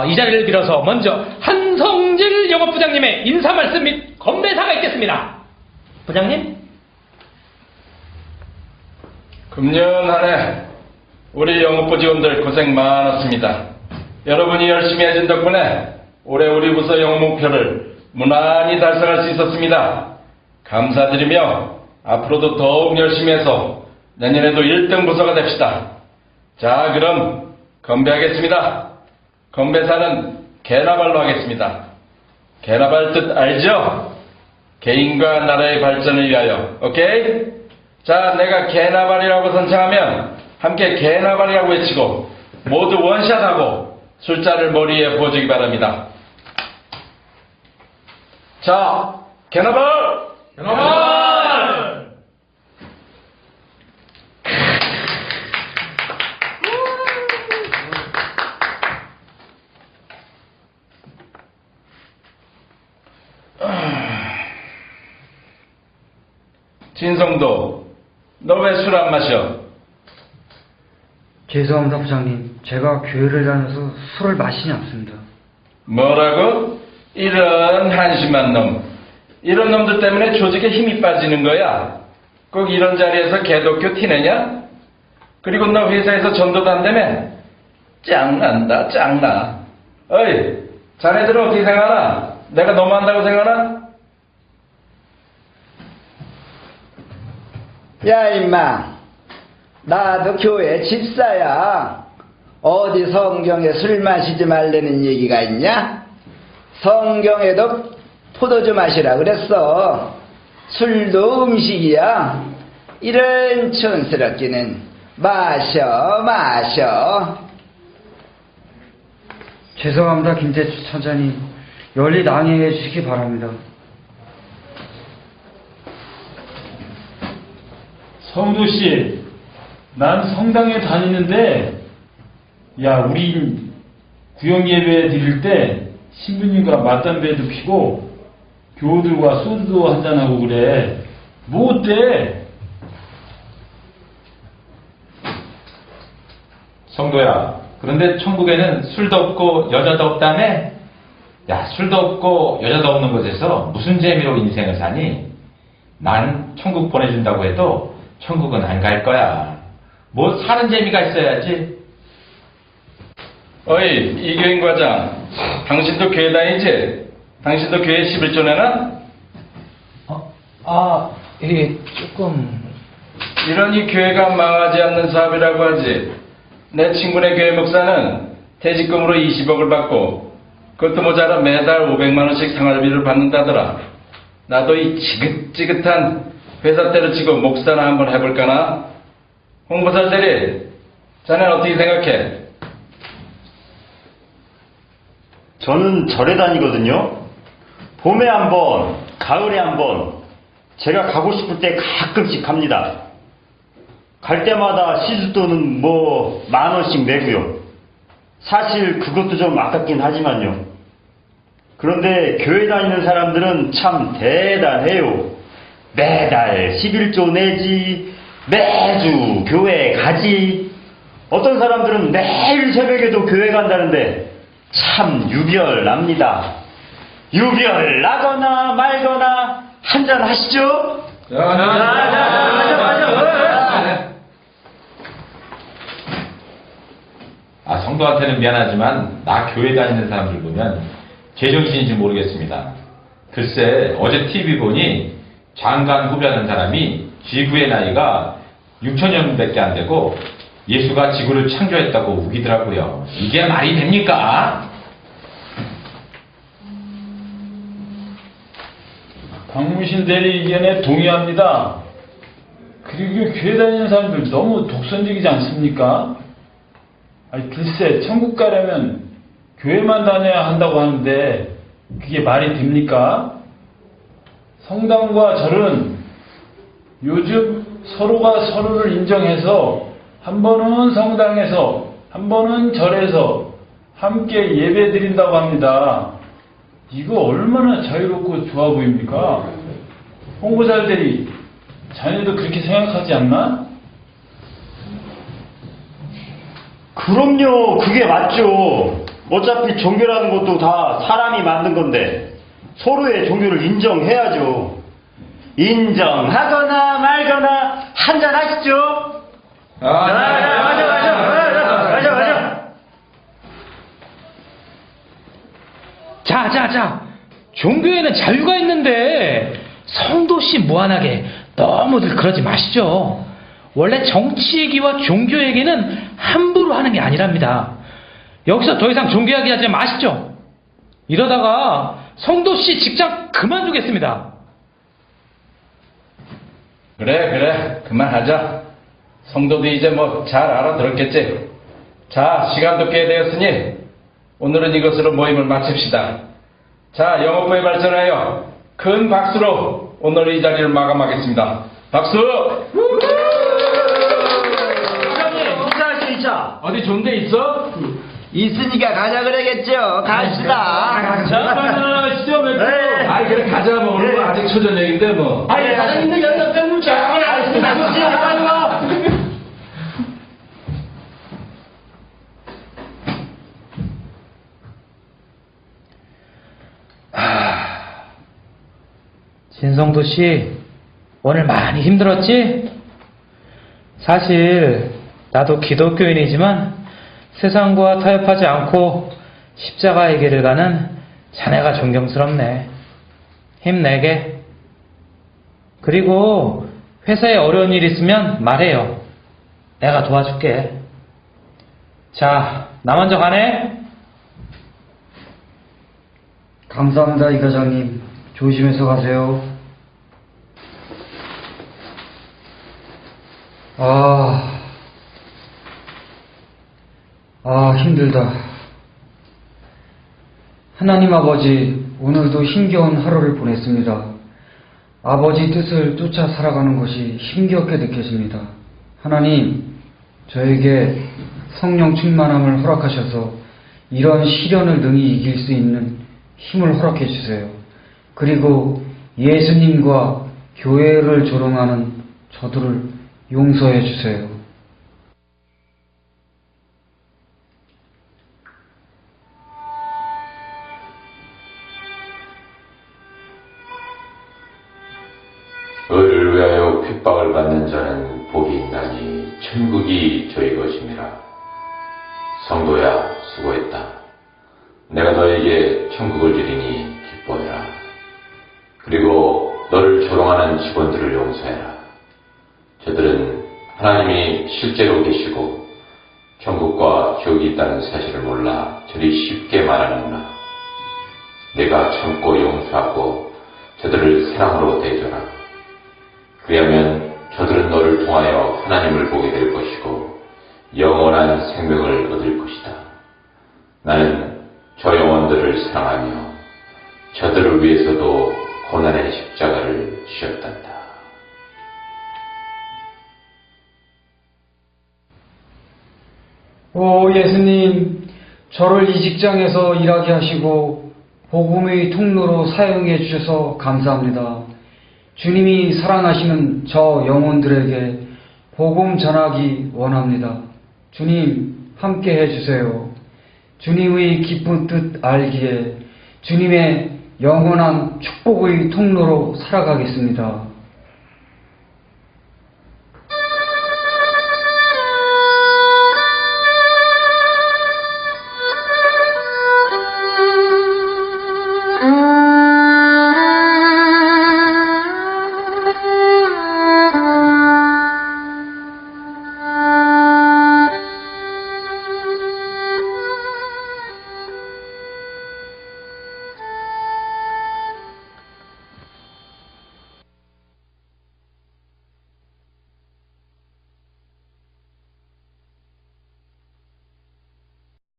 어, 이 자리를 빌어서 먼저 한성질 영업부장님의 인사 말씀 및 건배사가 있겠습니다. 부장님? 금년 한 해 우리 영업부 직원들 고생 많았습니다. 여러분이 열심히 해준 덕분에 올해 우리 부서 영업 목표를 무난히 달성할 수 있었습니다. 감사드리며 앞으로도 더욱 열심히 해서 내년에도 1등 부서가 됩시다. 자, 그럼 건배하겠습니다. 건배사는 개나발로 하겠습니다. 개나발 뜻 알죠? 개인과 나라의 발전을 위하여. 오케이? 자, 내가 개나발이라고 선창하면 함께 개나발이라고 외치고 모두 원샷하고 술자를 머리에 부어주기 바랍니다. 자, 개나발! 개나발! 진성도, 너 왜 술 안 마셔? 죄송합니다, 부장님. 제가 교회를 다녀서 술을 마시지 않습니다. 뭐라고? 이런 한심한 놈. 이런 놈들 때문에 조직에 힘이 빠지는 거야. 꼭 이런 자리에서 개독교 티내냐? 그리고 너 회사에서 전도도 한다며? 짱난다, 짱나. 어이, 자네들은 어떻게 생각하나? 내가 너무한다고 생각하나? 야, 임마. 나도 교회 집사야. 어디 성경에 술 마시지 말라는 얘기가 있냐? 성경에도 포도주 마시라 그랬어. 술도 음식이야. 이런 촌스럽기는 마셔, 마셔. 죄송합니다, 김재주 차장님. 열리 낭해해 주시기 바랍니다. 성도 씨, 난 성당에 다니는데, 야, 우리 구역 예배 드릴 때 신부님과 맞담배도 피고 교우들과 소주도 한잔하고 그래. 뭐 어때? 성도야, 그런데 천국에는 술도 없고 여자도 없다며? 야, 술도 없고 여자도 없는 곳에서 무슨 재미로 인생을 사니? 난 천국 보내준다고 해도 천국은 안 갈 거야. 뭐 사는 재미가 있어야지. 어이, 이교인 과장. 당신도 교회 다니지? 당신도 교회 11조 내나? 어, 아, 예, 조금. 이러니 교회가 망하지 않는 사업이라고 하지. 내 친구네 교회 목사는 퇴직금으로 20억을 받고 그것도 모자라 매달 500만 원씩 생활비를 받는다더라. 나도 이 지긋지긋한 회사 때려치고 목사나 한번 해볼까나? 홍보살 대리, 자네는 어떻게 생각해? 저는 절에 다니거든요. 봄에 한 번, 가을에 한 번, 제가 가고 싶을 때 가끔씩 갑니다. 갈 때마다 시주돈은 뭐만 원씩 내고요. 사실 그것도 좀 아깝긴 하지만요. 그런데 교회 다니는 사람들은 참 대단해요. 매달 11조 내지, 매주 교회 가지. 어떤 사람들은 매일 새벽에도 교회 간다는데 참 유별납니다. 유별 나거나 말거나 한잔 하시죠. 아, 성도한테는 미안하지만 나 교회 다니는 사람들 보면 제정신인지 모르겠습니다. 글쎄, 어제 TV 보니 장관 후배하는 사람이 지구의 나이가 6천년밖에 안 되고 예수가 지구를 창조했다고 우기더라고요. 이게 말이 됩니까? 박무신 대리 의견에 동의합니다. 그리고 교회 다니는 사람들 너무 독선적이지 않습니까? 아니, 글쎄, 천국 가려면 교회만 다녀야 한다고 하는데, 그게 말이 됩니까? 성당과 절은 요즘 서로가 서로를 인정해서 한 번은 성당에서, 한 번은 절에서 함께 예배 드린다고 합니다. 이거 얼마나 자유롭고 좋아 보입니까? 홍보자들이 자네도 그렇게 생각하지 않나? 그럼요, 그게 맞죠. 어차피 종교라는 것도 다 사람이 만든 건데 서로의 종교를 인정해야죠. 인정하거나 말거나 한잔 하시죠. 아, 맞아, 맞아, 맞아, 맞아, 맞아, 맞아. 자, 자, 자. 종교에는 자유가 있는데 성도씨 무한하게 너무들 그러지 마시죠. 원래 정치 얘기와 종교 얘기는 함부로 하는 게 아니랍니다. 여기서 더 이상 종교 이야기 하지 마시죠. 이러다가 성도씨 직장 그만두겠습니다. 그래, 그래. 그만하자. 성도도 이제 뭐 잘 알아들었겠지. 자, 시간도 꽤 되었으니 오늘은 이것으로 모임을 마칩시다. 자, 영업부에 발전하여 큰 박수로 오늘 이 자리를 마감하겠습니다. 박수! 인사하시죠, 인사. 어디 좋은 데 있어? 있으니까 가자 그러겠죠. 갑시다. 자, 시죠 맥주. 네. 아이, 그래, 가자. 뭐, 오늘 뭐 아직 초저녁인데 뭐. 아니, 사장님들 뺑물 쫙 알겠습니다. 진성도 씨, 오늘 많이 힘들었지? 사실, 나도 기독교인이지만 세상과 타협하지 않고 십자가의 길을 가는 자네가 존경스럽네. 힘내게. 그리고 회사에 어려운 일 있으면 말해요. 내가 도와줄게. 자, 나 먼저 가네. 감사합니다, 이 과장님. 조심해서 가세요. 아, 아, 힘들다. 하나님 아버지, 오늘도 힘겨운 하루를 보냈습니다. 아버지 뜻을 쫓아 살아가는 것이 힘겹게 느껴집니다. 하나님, 저에게 성령 충만함을 허락하셔서 이런 시련을 능히 이길 수 있는 힘을 허락해 주세요. 그리고 예수님과 교회를 조롱하는 저들을 용서해 주세요. 성도야 수고했다. 내가 너에게 천국을 주리니 기뻐해라. 그리고 너를 조롱하는 직원들을 용서해라. 저들은 하나님이 실제로 계시고 천국과 지옥이 있다는 사실을 몰라 저리 쉽게 말하는구나. 내가 참고 용서하고 저들을 사랑으로 대줘라. 그리하면 저들은 너를 통하여 하나님을 보게 될 것이고 영원한 생명을 얻을 것이다. 나는 저 영혼들을 사랑하며 저들을 위해서도 고난의 십자가를 지었단다. 오 예수님, 저를 이 직장에서 일하게 하시고 복음의 통로로 사용해 주셔서 감사합니다. 주님이 사랑하시는 저 영혼들에게 복음 전하기 원합니다. 주님 함께 해주세요. 주님의 기쁜 뜻 알기에 주님의 영원한 축복의 통로로 살아가겠습니다.